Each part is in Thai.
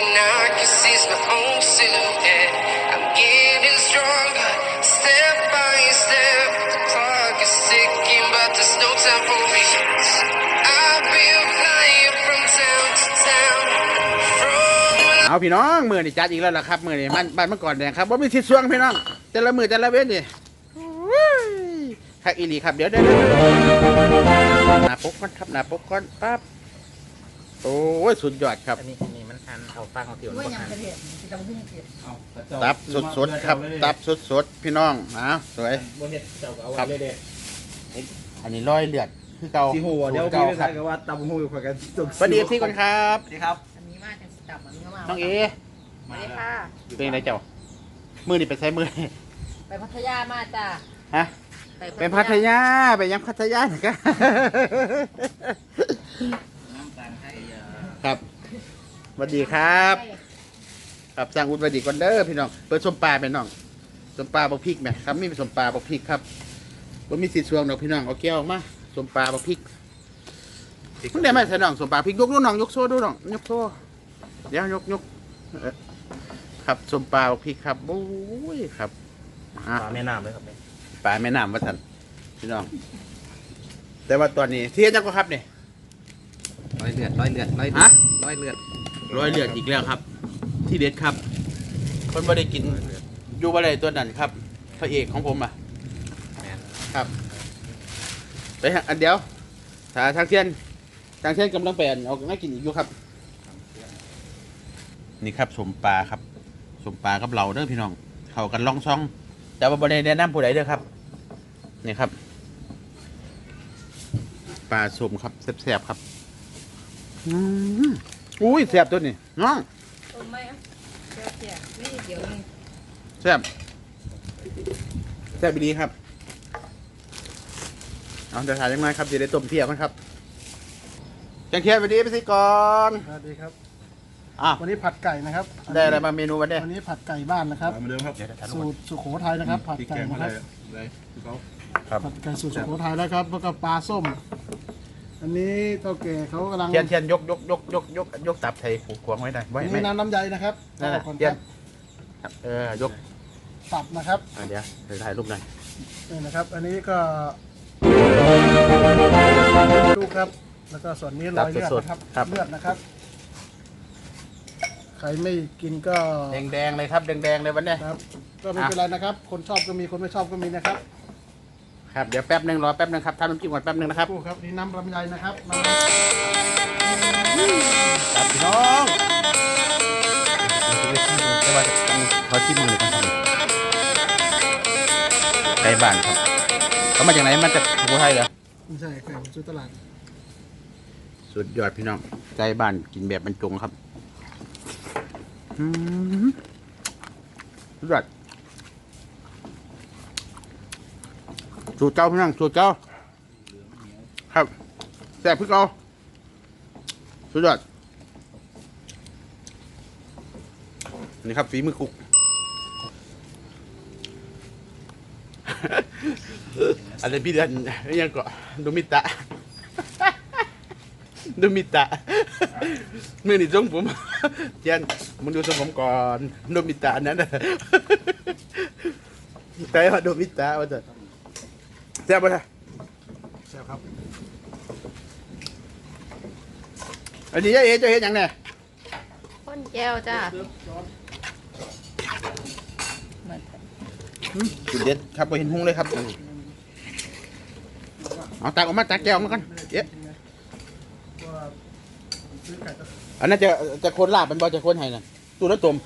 and I can seize my own silhouette. I'm getting stronger, step by step. The clock is ticking, but there's no time for regrets. I've been flying from town to town, from เอาพี่น้องมือนี่จัดอีกแล้วล่ะครับมือนี่มันบ้านเมื่อก่อนแดงครับว่ามีทิศช่วงพี่น้อง แต่ละมือแต่ละเว้นนี่คักอีหลีครับเดี๋ยวเดี๋ยวเดี๋ยวหน้าปกก่อนครับหน้าปกก่อนปั๊บโอ้ยสุดยอดครับ อันนี้ อันนี้มันทันเอาฟังเอาที่มันว่าบ่ยังทันกระเทียมที่ตำหุ่งเผ็ดตับสดๆครับ ตับสดๆพี่น้องอะสวย บ่เฮ็ดเจ้าก็เอาครัไว้บเลยเด้อันนี้ร้อยเลือดคือเก่าสีหัวเดี๋ยวเก่าพี่ไปครัใส่บกับว่าตำหูอยู่ข่อยกันสุกสวัสดีพี่ก่อนครับสวัสดีครับ อันนี้มากจังสิตับอันนี้ก็มาน้องเอสวัสดีค่ะ เป็นไงเจ้ามือนี่ไปใช้มือไปพัทยามาจ้ะฮะ เป็นพัทยาไปยังพัทยาหนะครับน้ำตาลให้เอ่อครับ สวัสดีครับ ครับสร้างอุดสวัสดีก่อนเด้อพี่น้อง เปิดสมปลาเป็นน้องสมปลาบกพริกไหมครับมีสมปลาบกพริกครับว่ามีสีสวงดอกพี่น้องเอาแก้วมาสมปลาบกพริกมึงได้ไหมใส่น้องสมปลาพริกยกดูน้องยกโซ่ดูน้องยกโซ่เดี๋ยวยกยกเออครับสมปลาบกพริกครับโอ้ยครับอะปลาแม่น้ำเลยครับเนี่ยปลาแม่น้ำวัดสันพี่น้อง แต่ว่าตอนนี้เทียนจังก็ครับเนี่ยร้อยเลือดร้อยเลือดร้อยเลือฮะดร้อยเลือด ร้อยเลือดอีกแล้วครับ ที่เด็ดครับคนไม่ได้กินอยู่บ่ได้ตัวนั้นครับ พระเอกของผมอะแม่นครับไปฮะอันเดียวถ้าทางเทียนทางเทียนกำลังไปอันเอาไม่กินอีกอยู่ครับ นี่ครับสมปลาครับสมปลากับเราเด้อพี่น้องเข้ากันล่องช่อง แต่ว่าบ่ได้แนะนำผู้ใดเด้อครับนี่ครับปลาสมครับแซ่บๆครับ อืม อุ้ยแซ่บตัวนี้น้องต้มไหมอะเดี๋ยวเสียไม่เดี๋ยวนึงแซ่บแซ่บดีครับเอาเดี๋ยวถ่ายยังไงครับเดี๋ยวได้ต้มเพียกันครับจังเทียนไปดีไปสิก่อนสวัสดีครับ อะวันนี้ผัดไก่นะครับได้อะไรมาเมนูวันนี้วันนี้ผัดไก่บ้านนะครับเดี๋ยวถ่ายรูสูปตรสุโขทัยนะครับ ผัดไก่นะครับ ครับผัดไก่สูตรสุโขทัยแล้วครับแล้วก็ปลาส้ม อันนี้เท่าแก่เขากำลังเทียนเทียนยกยกยกยกยกยกตับไทยผูกควงไว้ได้ไว้อันไหมนี้น้ำน้ำใยนะครับนั่นแหละขอบคุณเทีคยรันบครับเออยกตับนะครับอะเดี๋ยวเดี๋ยวถ่ายรูปหน่อยนี่นะครับ อันนี้ก็ดูครับ แล้วก็ส่วนนี้รอยเลือดนะครับเลือดนะครับ ใครไม่กินก็ แดงแดงๆเลยครับแดงแดงๆเลยวันนี้ครับก็ไม่เป็นไรนะครับ คนชอบก็มีคนไม่ชอบก็มีนะครับ ครับเดี๋ยวแป๊บหนึ่งรอแป๊บหนึ่งครับทำน้ำจิ้มก่อนแป๊บหนึ่งนะครับคู่ครับนี่น้ำลำไยนะครับมาครับพี่น้องแต่ว่าเขาจิ้มมือเลยครับไก่บ้านครับเขามาจากไหนมาจากสุโขทัยเหรอไม่ใช่ไก่ซื้อตลาด สุดยอดพี่น้องไก่บ้านกินแบบบรรจงครับอืมสุดยอด สูตรเจ้าพี่น้องสูตรเจ้าครับแซ่บพี่เก่าสุดยอดนี่ครับฝีมือคุกอันนี้พี่เดือนยังเกาะดูมิตะดูมิตะเมื่อนี่ทรงผมเจนมึงดูทรงผมก่อนดูมิตะนั้นแต่ว่าดูมิตะว่าจะ แซ่บปะล่ะใช่ครับ อันนี้ยายเอ๋จะเห็นยังไงข้นแก้วจ้ะสุดเด็ดครับไปเห็นหุ้งเลยครับ เอาตักออกมาตักแก้วออกมาก่อนเอ๊ะว่าซื้อไก่ก็อันนั้นจะจะโคนลาบเป็นบ่จะโคนไห้น่ะตู้น้ำต้ม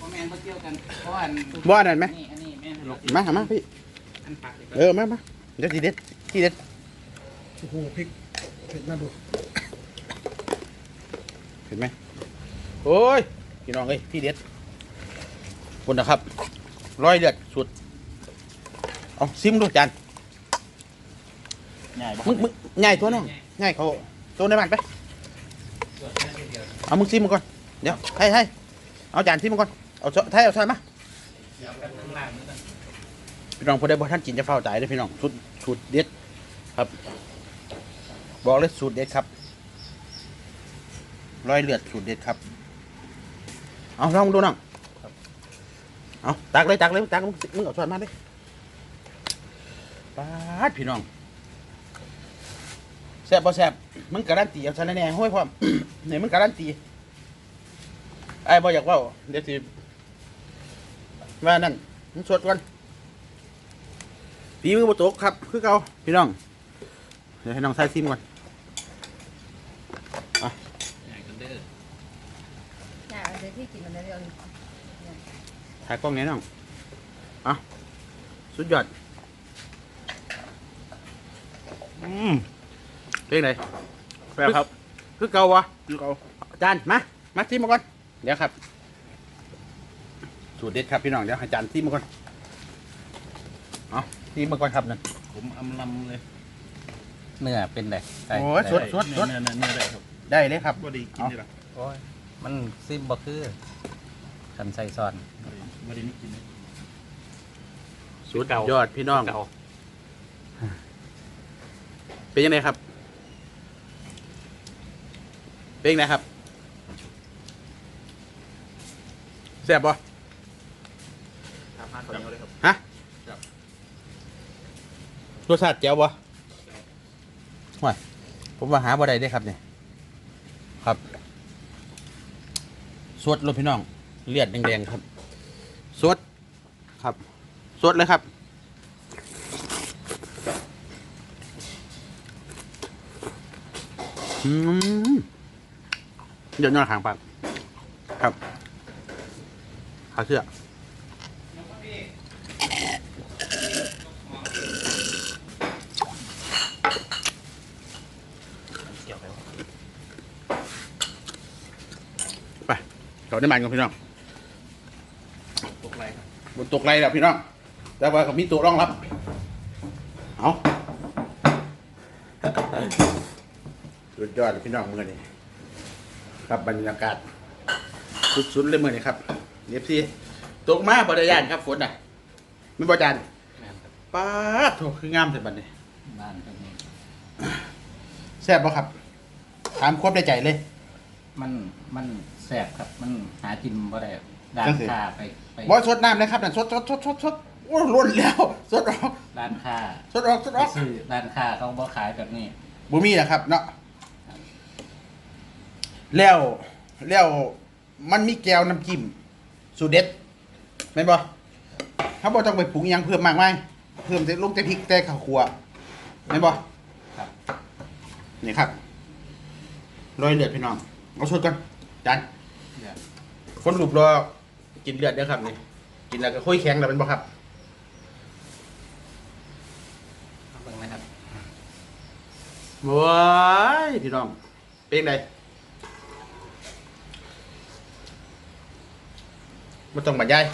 พ่อแม่นเขาเกี่ยวกันเพราะอันบ่อันนั้นไหมนี่อันนี้แม่นหลกมาหามาพี่ อันปักเลยเออมามาเดี๋ยวทีเด็ดทีเด็ดโอ้โหพริกเผ็ดน่าดูเห็นไหมโอ้ยพี่น้องเอ้ยทีเด็ดคนนะครับ ร้อยเลือดสุด เอาซิมดูจานง่ายบ่มึงมึงง่ายตัวน้องง่ายเขาตัวในบ้านไปเอามึงซิมมาก่อนเดี๋ยวให้ให้เอาจานซิมมาก่อนเอาช้อนให้เอาช้อนมา พี่น้องพอได้บ่ท่านกินจะเฝ้าใจเลยพี่น้องสุดสุดเด็ดครับ บอกเลยสูตรเด็ดครับร้อยเลือดสูตรเด็ดครับ เอาลองดูน้องเอาตักเลยตักเลยตักมึงมึงเอาช้อนมาเลยปาดพี่น้องแซ่บบ่แซ่บมึงการันตีเอาชนะแน่ห้อยพร้อมเนี่ยมึงการันตีไอ้บ่อยากเว่าเดี๋ยวสิว่านั่นมึงสดก่อน ปีมือบ่ตกครับ คือเก่าพี่น้อง เดี๋ยวให้น้องใส่ซิมก่อนใหญ่กันเด้อเนี่ยเดี๋ยวที่กินมันเร็วถ่ายกล้องไงน้องเอะสุดยอด อืมเป็นไงแป๊บครับ คือเก่าวะคือเขาอาจารย์มา มาซิมมาก่อน เดี๋ยวครับ สูตรเด็ดครับพี่น้อง เดี๋ยวให้อาจารย์ซิมมาก่อน เอา ซิมมาก่อนครับนั่นผมอำลำเลยเนื้อเป็นไงไก่โอ้ย สดสดสด เนื้อเนื้อเนื้อได้ครับได้เลยครับ บ่ดีกินนี่หรอโอ้ยมันซิมบ่คือคันใส่ซอนบ่ดีไม่กินเลยสุดยอดพี่น้องเป็นยังไงครับ เป็นยังไงครับแซ่บปะครับห้าคนเลยครับฮะ รสชาติแจ๋วปะห่วยผมว่าหาบ่ได้เด้ครับเนี่ยครับสดเลยพี่น้อง เลือดแดงๆครับสดครับสดเลยครับอืมเดี๋ยวนอนขางปากครับขาเสื้อไป เขาได้มันกันพี่น้องตกไรครับบนตกไรแล้วพี่น้อง แต่ว่าเขามีตัวรองรับ เอาสุดยอดเลยพี่น้องมือนี่ครับบรรยากาศสุดๆเลยมือนี่ครับเอฟซีตกมาบริยานครับฝนน่ะไม่บริจานแม่นครับป้าดโถคืองามแต่บัดนี้บ้านก็มีแซ่บปะครับ ถามควบได้ใจเลย มันมันแสบครับ มันหากินบ่ได้ร้าจันงสิค้าไปไปบอยสดน้ำนะครับนั่นสดสดสดสดสดโอ้ล้นแล้วสดออกร้านค้าสดออกสดไปออกซื้อร้านค้าเขาบ่ขายแบบนี้บุมีนะครับเนาะแล้วแล้วมันมีแก้วน้ำจิ้มสูตรเด็ดแม่นบ่เขาบอกต้องไปปรุงอิหยังเพิ่มมากไหมายเพิ่มแต่ลูกแต่พริกแต่ข้าวคั่วแม่นบ่ครับ นี่ครับรอยเลือดพี่น้อง เอาสดก่อนจานเดี๋ยวคนรูปรอกินเลือดเด้อครับนี่กินแล้วก็ค่อยแข็งแล้วเป็นบ่ครับเอาเบิ่งนะครับว้ายพี่น้องเป็นไงไม่ต้องบรรยาย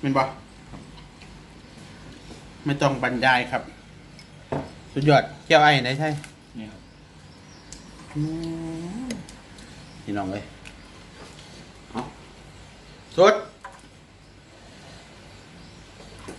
เป็นบ่ไม่ต้องบรรยายครับ สุดยอดแก้วไอ้ไหนใช่นี่ครับ พี่น้องเลยเอาสด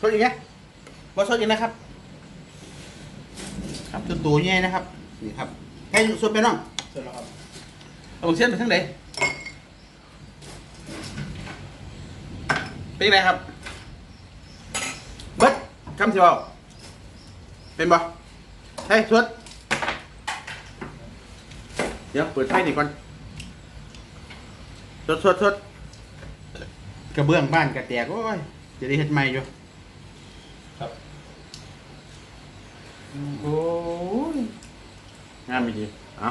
สดอย่างเงี้ยบ่สดอย่างนะครับ ครับตัวตัวใหญ่นะครับ นี่ครับใกล้สดไปน้องเสร็จแล้วครับเอาเส้นไปทั้งไหนเป็นไงครับเบิดคำสิบอกเป็นบ่เฮ้ยสด เดี๋ยวเปิดไฟนี่ก่อนสดสดสดกระเบื้องบ้านกระแตกโอ้ยจะได้เฮ็ดใหม่อยู่ครับ โอ้ยงามดีเอา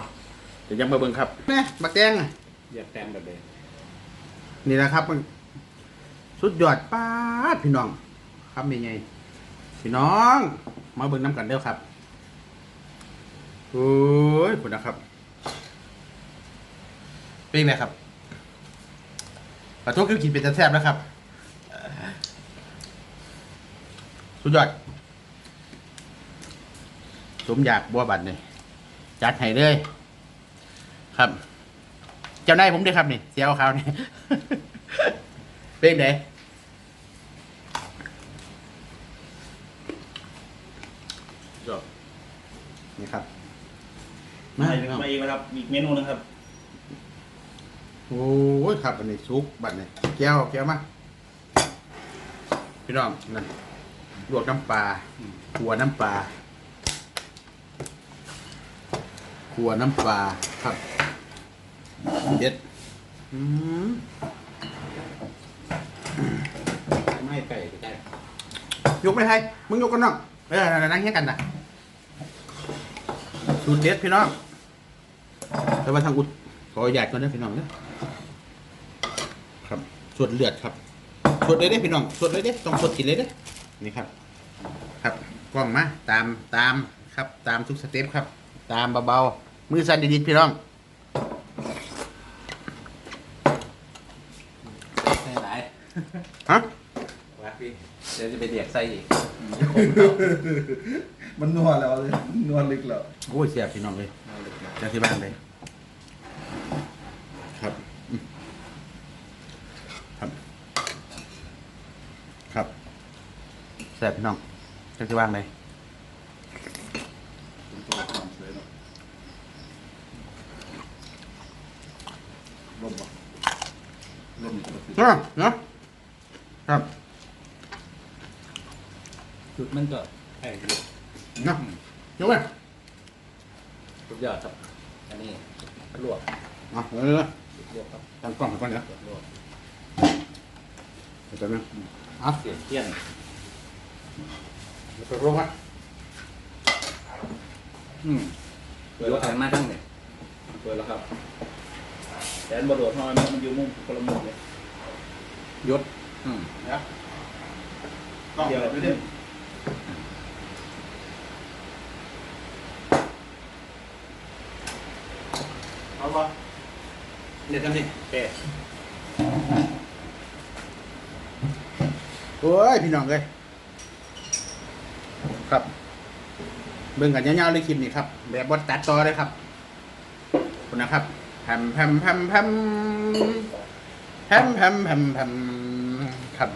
เดี๋ยวยังมาเบิ่งครับแม่บักแตงอะอยากแตงแบบเดิมนี่นะครับมันสุดยอดป้าดพี่น้อง ครับมีไงพี่น้อง มาเบิ่งน้ำกันเด้อครับโอ้ยคุณนะครับ เป็นไงครับขอโทษคือกินเป็นตะแซ่บนะครับ สุดยอด สมอยากบัวบัตรนี่จัดให้เลย ครับ เจ้านายผมด้วยครับนี่เสียวเขานี่เป็นไงยอดนี่ครับ มามาพี่น้องมาอีกแล้วครับ อีกเมนูหนึงครับ โอ้ยครับอันนี้ซุปบัดนี้แก้วแก้วมาพี่น้องนั่นลวกน้ำปลาขัวน้ำปลาขัวน้ำปลาครับเด็ดอืมไม่ไก่ได้ยกไม่ให้มึงยกกันน้องเออนั่งเฮี้ยกันนะสูตรเด็ดพี่น้องแต่ว่าทางอุดขออยากก่อนนะพี่น้องเนาะ ครับสดเลือดครับสดเลยเด้พี่น้องสดเลยเด้ต้องสดกินเลยเด้นี่ครับ ครับกล้องมาตามตามครับ ตามทุกสเต็ปครับ ตามเบาๆมือสั่นดีๆพี่น้องใส่หลายฮะวัดพี่เดี๋ยวจะไปเดียกใส่อีกมันนัวแล้วเลยนัวลึกแล้วโอ้ยเสียบพี่น้องเลยจากที่บ้านเลย ครับอืมครับ ครับแซ่บพี่น้องจากที่บ้านเลยเนาะเนาะครับจุดมันก็ไอ้เนาะยกไปสุดยอดครับ อันนี้ลวกอะเออลวกครับตั้งกล้องก่อนเดี๋ยวลวกเดี๋ยวแป๊บนึงอะเสียบเทียน เดี๋ยวไปลงอะอืมเปิดไฟมาทั้งเนี่ยเปิดแล้วครับแขนบโดดทำไมมันอยู่มุมคนละมุมเลยยศอืมเดี๋ยวกล้องเดี๋ยวไปไปเรื่เรื่ออยยเอาวะเดี๋ยวทำนี่โอเคโอ้ยพี่น้องเลย ครับ เบิ่งกันยาวๆเลยคลิปนี้ครับ แบบบดตัดต่อเลยครับขอบคุณนะครับแพมแพมแพมแพมแพมแพมแพมแพมครับ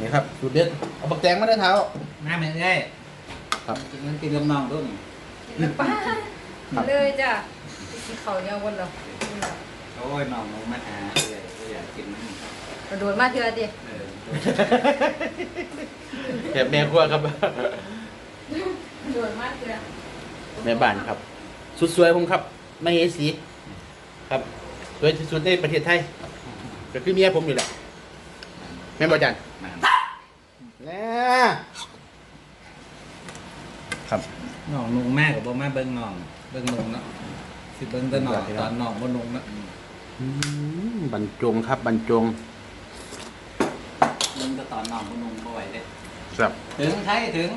นี่ครับสูตรเด็ดเอาบักแตงมาได้เท้า น้ำมันได้ครับ กินมันกินกับน้องด้วยน้ำปลาเลยจ้ะกินเขาเยาวันเราโอ้ยน้องลงมาหาเลยก็อยากกินมันกระโดดมาเถอะดิเออ แบบแม่ครัวครับกระโดดมาเถอะแม่บ้านครับ สุดสวยผมครับ ไม่เอสีครับ สวยที่สุดในประเทศไทยก็คือเมียผมอยู่แหละแม่นบอจันมาแล้วครับ น้องนุ่งมากกับบ่มาเบิ่งน้อง เบิ่งนุ่งเนาะสิเบิ่งแต่น้องตอนน้องบ่นุ่งเนาะ อืมบรรจงครับบรรจง เบิ่งแต่ตอนน้องบ่นุ่งบ่ไหวเด้ครับถึงไทยถึง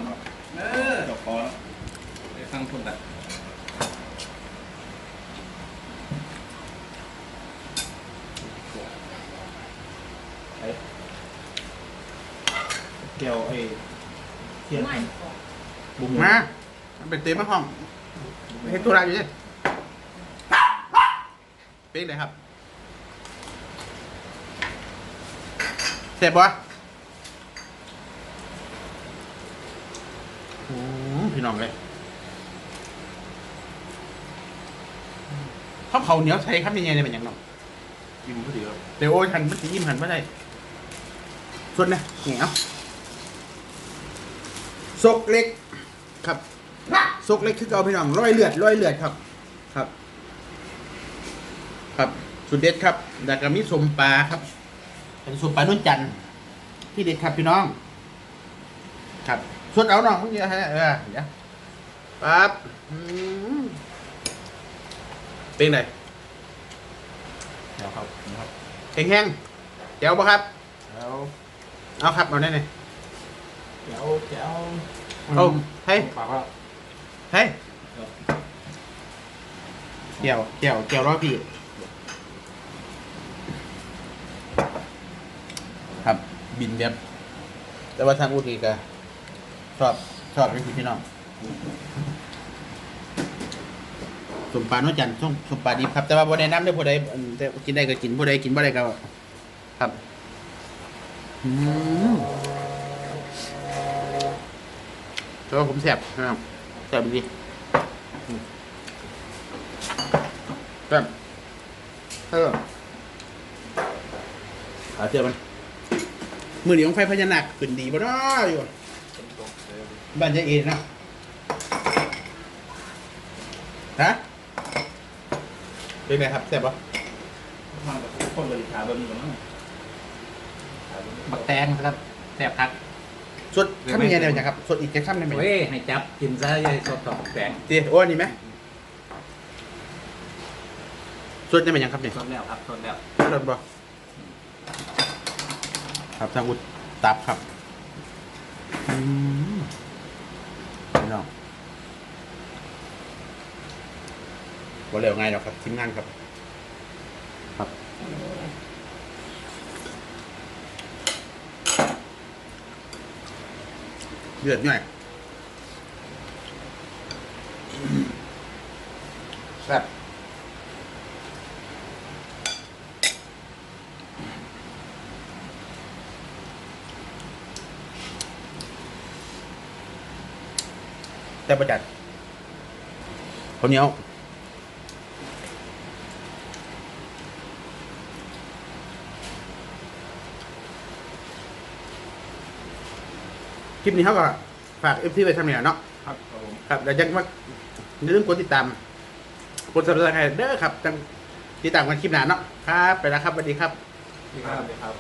เออจบคอแล้วไปฟังพุ่นละเกี่ยวไอ้เทียนไม่บุ้มมามันเป็นเต็มห้องเฮ็ดธุระอยู่ดิเป็นไงครับเสร็จปะ โอ้พี่น้องเลยข้าวเขาวเหนียวใส่ครับยังไงเนี่ยเป็นหยังเนาะยิ้มพอดีครับเดี๋ยวโอ้ยหันมันสียิ้มหันมาได้ส่วนนะเหนียวซกเล็ก ครับซกเล็กคือเอาพี่น้องร้อยเลือดร้อยเลือดครับ ครับ ครับสุดเด็ดครับดากามิสมปลาครับ เป็นสมปลานุ่นจันทร์ที่เด็ดครับพี่น้อง ครับ ส่วนเอาน้องพวกนี้ฮะเออเดี๋ยวปั๊บอืมเป็นไงเดี๋ยวครับนะครับแห้งๆเจ๋วปะครับแล้วเอาครับเอาได้เลยเดี๋ยวเดี๋ยวเอาให้ปากว่าให้เกี่ยวเกี่ยวเกี่ยวรอบพี่ครับบินแบบแต่ว่าทางอุดีก็ ชอบชอบเป็นพี่น้องสมปลาโนจันทร์ส้มสมปลาดิบครับ แต่ว่าบ่ได้น้ำได้อผู้ใดอันแต่กินได้ก็กินผู้ใดกินบ่ได้ก็ครับอืมแต่ว่าผมแสบนะครับแสบดีแบบเออเอาเจอมันมือเหนียวไฟพญานาคขึ้นดีบ่เนาะอยู่ บ้านยายเอ็นเนาะฮะเป็นไงครับแซ่บปะทางคนบริการแบบนี้กันมั้งบักแตงครับแซ่บคักสดข้ามยังไงเนี่ยครับสดอีกแค่ข้ามได้ไหมโอ้ยให้จับกินซะยายสดกับบักแตงเจีโอ้อันนี่ไหมสดได้ไหมยังครับเนี่ยสดแล้วครับสดแล้วสดบ่ครับทางอุดตับครับอืมพี่ น้องบ่เร็วไงายหรอกครับทีมงานครับครับเดือดหน่อยแซ่บ แต่ประจัดคนเหนียวคลิปนี้เขาก็ฝากเอฟซีไปทำเนี่ยเนาะครับครับผมครับแล้วยังมาอย่าลืมกดติดตามกดซับสไครต์เด้อครับจังติดตามกันคลิปหน้าเนาะครับ ไปแล้วครับสวัสดีครับครับครับ